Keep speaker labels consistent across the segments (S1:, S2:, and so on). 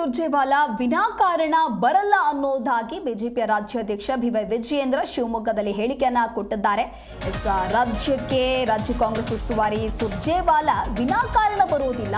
S1: ಸುರ್ಜೇವಾಲಾ ವಿನಾಕಾರಣ ಬರಲ್ಲ ಅನ್ನೋದಾಗಿ ಬಿಜೆಪಿಯ ರಾಜ್ಯಾಧ್ಯಕ್ಷ ಬಿ ವೈ ವಿಜಯೇಂದ್ರ ಶಿವಮೊಗ್ಗದಲ್ಲಿ ಹೇಳಿಕೆಯನ್ನ ಕೊಟ್ಟಿದ್ದಾರೆ. ಎಸ್, ರಾಜ್ಯಕ್ಕೆ ರಾಜ್ಯ ಕಾಂಗ್ರೆಸ್ ಉಸ್ತುವಾರಿ ಸುರ್ಜೇವಾಲಾ ವಿನಾಕಾರಣ ಬರೋದಿಲ್ಲ.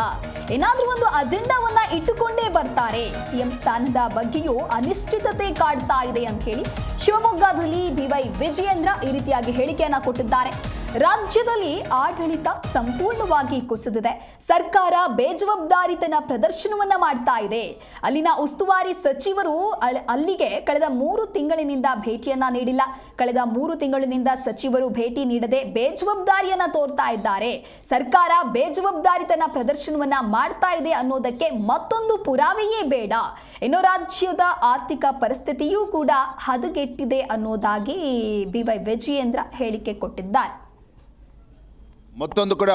S1: ಏನಾದರೂ ಒಂದು ಅಜೆಂಡಾವನ್ನ ಇಟ್ಟುಕೊಂಡೇ ಬರ್ತಾರೆ. ಸಿಎಂ ಸ್ಥಾನದ ಬಗ್ಗೆಯೂ ಅನಿಶ್ಚಿತತೆ ಕಾಡ್ತಾ ಇದೆ ಅಂತ ಹೇಳಿ ಶಿವಮೊಗ್ಗದಲ್ಲಿ ಬಿ ವೈ ವಿಜಯೇಂದ್ರ ಈ ರೀತಿಯಾಗಿ ಹೇಳಿಕೆಯನ್ನ ಕೊಟ್ಟಿದ್ದಾರೆ. ರಾಜ್ಯದಲ್ಲಿ ಆಡಳಿತ ಸಂಪೂರ್ಣವಾಗಿ ಕುಸಿದಿದೆ. ಸರ್ಕಾರ ಬೇಜವಾಬ್ದಾರಿತನ ಪ್ರದರ್ಶನವನ್ನ ಮಾಡ್ತಾ ಇದೆ. ಅಲ್ಲಿನ ಉಸ್ತುವಾರಿ ಸಚಿವರು ಅಲ್- ಅಲ್ಲಿಗೆ ಕಳೆದ ಮೂರು ತಿಂಗಳಿನಿಂದ ಭೇಟಿಯನ್ನ ನೀಡಿಲ್ಲ. ಕಳೆದ ಮೂರು ತಿಂಗಳಿನಿಂದ ಸಚಿವರು ಭೇಟಿ ನೀಡದೆ ಬೇಜವಾಬ್ದಾರಿಯನ್ನ ತೋರ್ತಾ ಇದ್ದಾರೆ. ಸರ್ಕಾರ ಬೇಜವಾಬ್ದಾರಿತನ ಪ್ರದರ್ಶನವನ್ನ ಮಾಡ್ತಾ ಇದೆ ಅನ್ನೋದಕ್ಕೆ ಮತ್ತೊಂದು ಪುರಾವೆಯೇ ಬೇಡ. ಇನ್ನು ರಾಜ್ಯದ ಆರ್ಥಿಕ ಪರಿಸ್ಥಿತಿಯೂ ಕೂಡ ಹದಗೆಟ್ಟಿದೆ ಅನ್ನೋದಾಗಿ ಬಿ ವೈ ವಿಜಯೇಂದ್ರ ಹೇಳಿಕೆ ಕೊಟ್ಟಿದ್ದಾರೆ.
S2: ಮತ್ತೊಂದು ಕಡೆ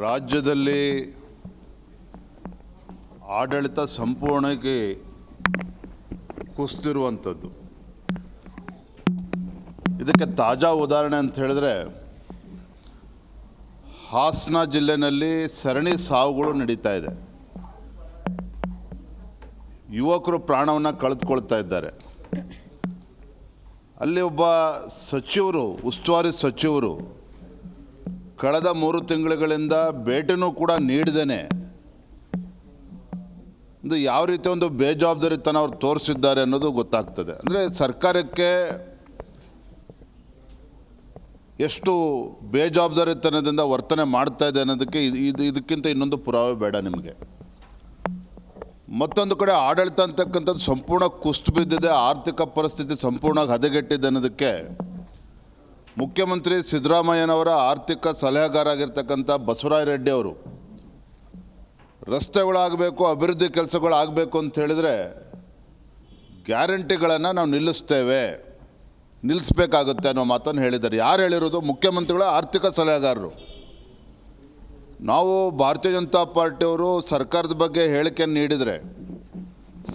S2: ರಾಜ್ಯದಲ್ಲಿ ಆಡಳಿತ ಸಂಪೂರ್ಣಕ್ಕೆ ಕುಸ್ತಿರುವಂಥದ್ದು. ಇದಕ್ಕೆ ತಾಜಾ ಉದಾಹರಣೆ ಅಂತ ಹೇಳಿದ್ರೆ, ಹಾಸನ ಜಿಲ್ಲೆನಲ್ಲಿ ಸರಣಿ ಸಾವುಗಳು ನಡೀತಾ ಇದೆ. ಯುವಕರು ಪ್ರಾಣವನ್ನು ಕಳೆದುಕೊಳ್ತಾ ಇದ್ದಾರೆ. ಅಲ್ಲಿ ಒಬ್ಬ ಸಚಿವರು, ಉಸ್ತುವಾರಿ ಸಚಿವರು ಕಳೆದ ಮೂರು ತಿಂಗಳುಗಳಿಂದ ಭೇಟಿನೂ ಕೂಡ ನೀಡಿದ್ದೇನೆ. ಇದು ಯಾವ ರೀತಿ ಒಂದು ಬೇಜವಾಬ್ದಾರಿತನ ಅವ್ರು ತೋರಿಸಿದ್ದಾರೆ ಅನ್ನೋದು ಗೊತ್ತಾಗ್ತದೆ. ಅಂದರೆ ಸರ್ಕಾರಕ್ಕೆ ಎಷ್ಟು ಬೇಜವಾಬ್ದಾರಿತನದಿಂದ ವರ್ತನೆ ಮಾಡ್ತಾ ಇದೆ ಅನ್ನೋದಕ್ಕೆ ಇದು ಇದು, ಇದಕ್ಕಿಂತ ಇನ್ನೊಂದು ಪುರಾವೆ ಬೇಡ ನಿಮಗೆ. ಮತ್ತೊಂದು ಕಡೆ ಆಡಳಿತ ಅಂತಕ್ಕಂಥದ್ದು ಸಂಪೂರ್ಣ ಕುಸ್ತು ಬಿದ್ದಿದೆ, ಆರ್ಥಿಕ ಪರಿಸ್ಥಿತಿ ಸಂಪೂರ್ಣ ಹದಗೆಟ್ಟಿದೆ ಅನ್ನೋದಕ್ಕೆ ಮುಖ್ಯಮಂತ್ರಿ ಸಿದ್ದರಾಮಯ್ಯನವರ ಆರ್ಥಿಕ ಸಲಹೆಗಾರ ಆಗಿರ್ತಕ್ಕಂಥ ಬಸವರಾಯ ರೆಡ್ಡಿ ಅವರು, ರಸ್ತೆಗಳಾಗಬೇಕು, ಅಭಿವೃದ್ಧಿ ಕೆಲಸಗಳಾಗಬೇಕು ಅಂತ ಹೇಳಿದರೆ ಗ್ಯಾರಂಟಿಗಳನ್ನು ನಾವು ನಿಲ್ಲಿಸ್ತೇವೆ, ನಿಲ್ಲಿಸ್ಬೇಕಾಗುತ್ತೆ ಅನ್ನೋ ಮಾತನ್ನು ಹೇಳಿದ್ದಾರೆ. ಯಾರು ಹೇಳಿರೋದು? ಮುಖ್ಯಮಂತ್ರಿಗಳ ಆರ್ಥಿಕ ಸಲಹೆಗಾರರು. ನಾವು ಭಾರತೀಯ ಜನತಾ ಪಾರ್ಟಿಯವರು ಸರ್ಕಾರದ ಬಗ್ಗೆ ಹೇಳಿಕೆ ನೀಡಿದರೆ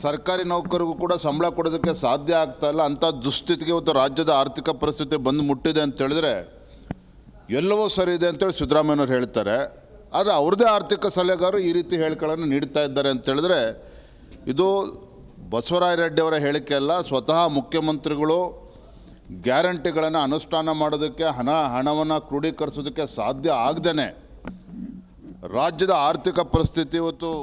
S2: ಸರ್ಕಾರಿ ನೌಕರಿಗೂ ಕೂಡ ಸಂಬಳ ಕೊಡೋದಕ್ಕೆ ಸಾಧ್ಯ ಆಗ್ತಾ ಇಲ್ಲ. ಅಂಥ ದುಸ್ಥಿತಿಗೆ ಇವತ್ತು ರಾಜ್ಯದ ಆರ್ಥಿಕ ಪರಿಸ್ಥಿತಿ ಬಂದು ಮುಟ್ಟಿದೆ ಅಂತ ಹೇಳಿದ್ರೆ ಎಲ್ಲವೂ ಸರಿ ಇದೆ ಅಂತೇಳಿ ಸಿದ್ದರಾಮಯ್ಯವ್ರು ಹೇಳ್ತಾರೆ. ಆದರೆ ಅವ್ರದ್ದೇ ಆರ್ಥಿಕ ಸಲಹೆಗಾರರು ಈ ರೀತಿ ಹೇಳಿಕೆಗಳನ್ನು ನೀಡ್ತಾ ಇದ್ದಾರೆ ಅಂತ ಹೇಳಿದ್ರೆ ಇದು ಬಸವರಾಯ ರೆಡ್ಡಿ ಅವರ ಹೇಳಿಕೆ ಅಲ್ಲ. ಸ್ವತಃ ಮುಖ್ಯಮಂತ್ರಿಗಳು ಗ್ಯಾರಂಟಿಗಳನ್ನು ಅನುಷ್ಠಾನ ಮಾಡೋದಕ್ಕೆ, ಹಣ, ಹಣವನ್ನು ಕ್ರೋಢೀಕರಿಸೋದಕ್ಕೆ ಸಾಧ್ಯ ಆಗದೇ ರಾಜ್ಯದ ಆರ್ಥಿಕ ಪರಿಸ್ಥಿತಿ ಇವತ್ತು